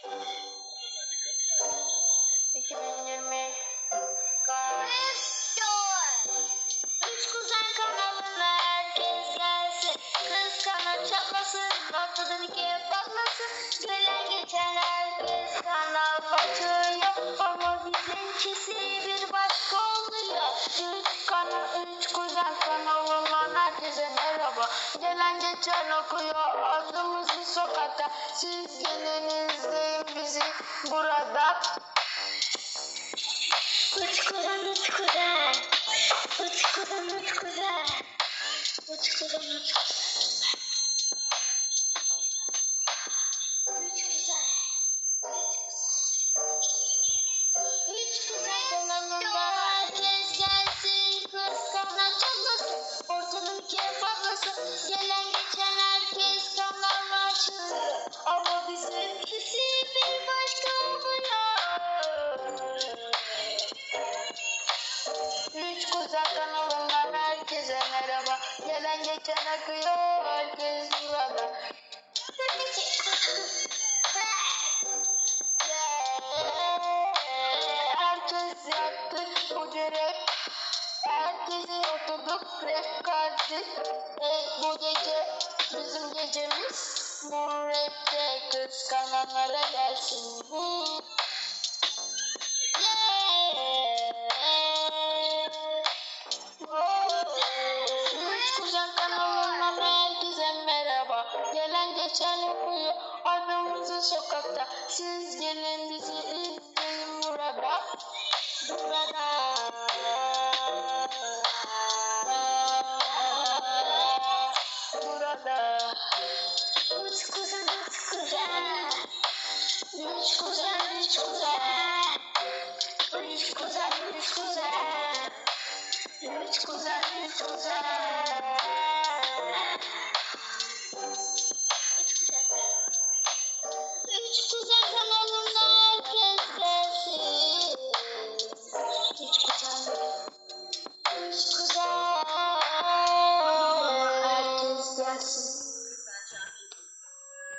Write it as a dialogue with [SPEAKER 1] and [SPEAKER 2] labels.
[SPEAKER 1] ...2020... Üç Kuzen kanalına herkes gelsin. Kız kanat çatlasın, ortadan ikiye patlasın. Gelen geçen herkes kanal batıyor. Ama bizimkisi bir başka oluyor. Üç kanal, üç kuzen kanalından herkese merhaba. Gelen geçen okuyor, adımızı sokakta. Siz izleyin bizi burada. Üç kuzen, üç kuzen. Üç kuzen, Kuzen kanalından herkese merhaba. Gelen geçen akıyor, herkes burada. Herkes yattı bu direk. Herkesi oturduk rap karşı. E, bu gece bizim gecemiz. Bu rapte kıskananlara gelsin. Bu Kuzen kanalından herkese merhaba. Gelen geçen okuyor adımızı sokakta. Siz gelin bizi izleyin burada. Burada. Burada. Üç kuzen, üç kuzen. Üç kuzen, üç kuzen. Üç kuzen, üç kuzen. Susah.